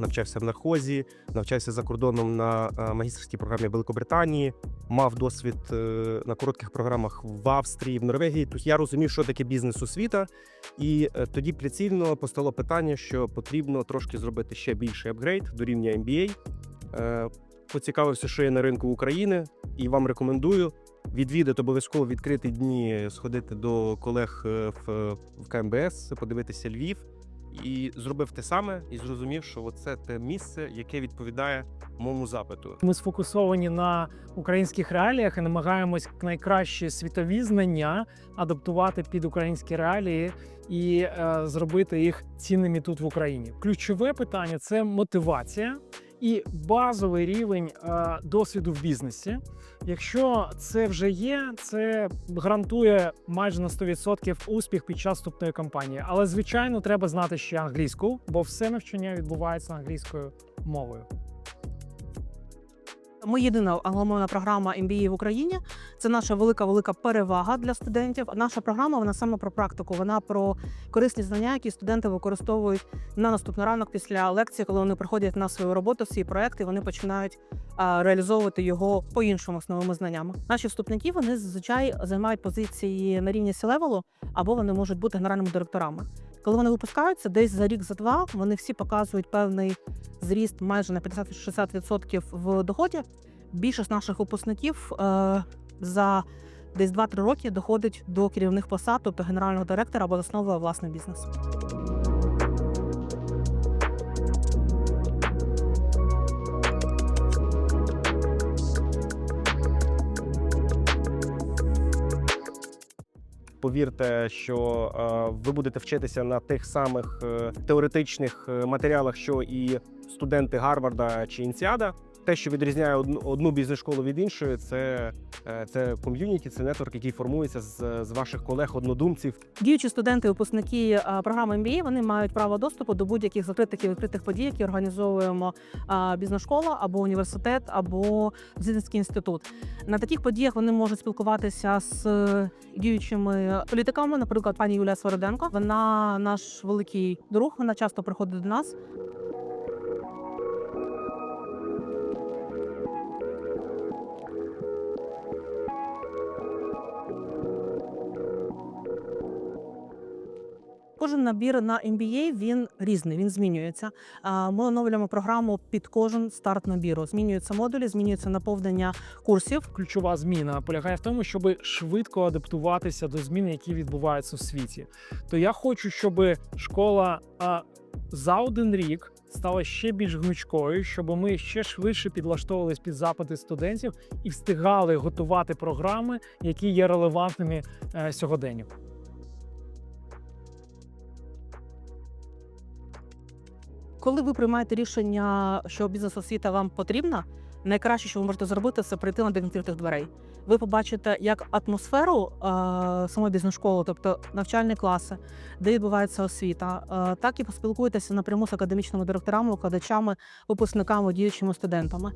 навчався в нархозі, навчався за кордоном на е, магістерській програмі Великобританії, мав досвід е, на коротких програмах в Австрії, в Норвегії. Тобто я розумів, що таке бізнес-освіта, і е, тоді прицільно постало питання, що потрібно трошки зробити ще більший апгрейд до рівня MBA. Поцікавився, що є на ринку України, і вам рекомендую відвідати обов'язково відкриті дні, сходити до колег в КМБС, подивитися Львів. І зробив те саме, і зрозумів, що це те місце, яке відповідає моєму запиту. Ми сфокусовані на українських реаліях і намагаємось найкращі світові знання адаптувати під українські реалії і е, зробити їх цінними тут в Україні. Ключове питання це мотивація і базовий рівень е, досвіду в бізнесі. Якщо це вже є, це гарантує майже на 100% успіх під час вступної кампанії. Але звичайно, треба знати ще англійську, бо все навчання відбувається англійською мовою. Ми єдина англомовна програма MBA в Україні. Це наша велика велика перевага для студентів. Наша програма вона саме про практику. Вона про корисні знання, які студенти використовують на наступний ранок після лекції, коли вони приходять на свою роботу, свій проект, і вони починають реалізовувати його по іншому з знаннями. Наші вступники вони зазвичай займають позиції на рівні сі-левелу, або вони можуть бути генеральними директорами. Коли вони випускаються, десь за рік за два вони всі показують певний зріст майже на 50-60% в доході. Більшість наших випускників е, за десь 2-3 роки доходить до керівних посад, тобто генерального директора або засновує власний бізнес. Повірте, що е, ви будете вчитися на тих самих е, теоретичних е, матеріалах, що і студенти Гарварда чи Інсіада. Те, що відрізняє одну, бізнес-школу від іншої, це, е, це ком'юніті, це нетворк, який формується з, з ваших колег-однодумців. Діючі студенти, випускники е, програми MBA, вони мають право доступу до будь-яких закритих і відкритих подій, які організовуємо бізнес-школа або університет, або бізнесський інститут. На таких подіях вони можуть спілкуватися з е, діючими політиками. Наприклад, пані Юлія Свороденко. Вона наш великий друг. Вона часто приходить до нас. Кожен набір на MBA, він різний, він змінюється. Ми оновлюємо програму під кожен старт набіру. Змінюються модулі, змінюється наповнення курсів. ключова зміна полягає в тому, щоб швидко адаптуватися до змін, які відбуваються у світі. То я хочу, щоб школа за один рік стала ще більш гнучкою, щоб ми ще швидше підлаштовувались під запити студентів і встигали готувати програми, які є релевантними е, Коли ви приймаєте рішення, що бізнес-освіта вам потрібна, найкраще, що ви можете зробити, це прийти на день відкритих дверей. Ви побачите як атмосферу е, самої бізнес-школи, тобто навчальні класи, де відбувається освіта, е, так і поспілкуєтеся напряму з академічними директорами, викладачами, випускниками, діючими студентами.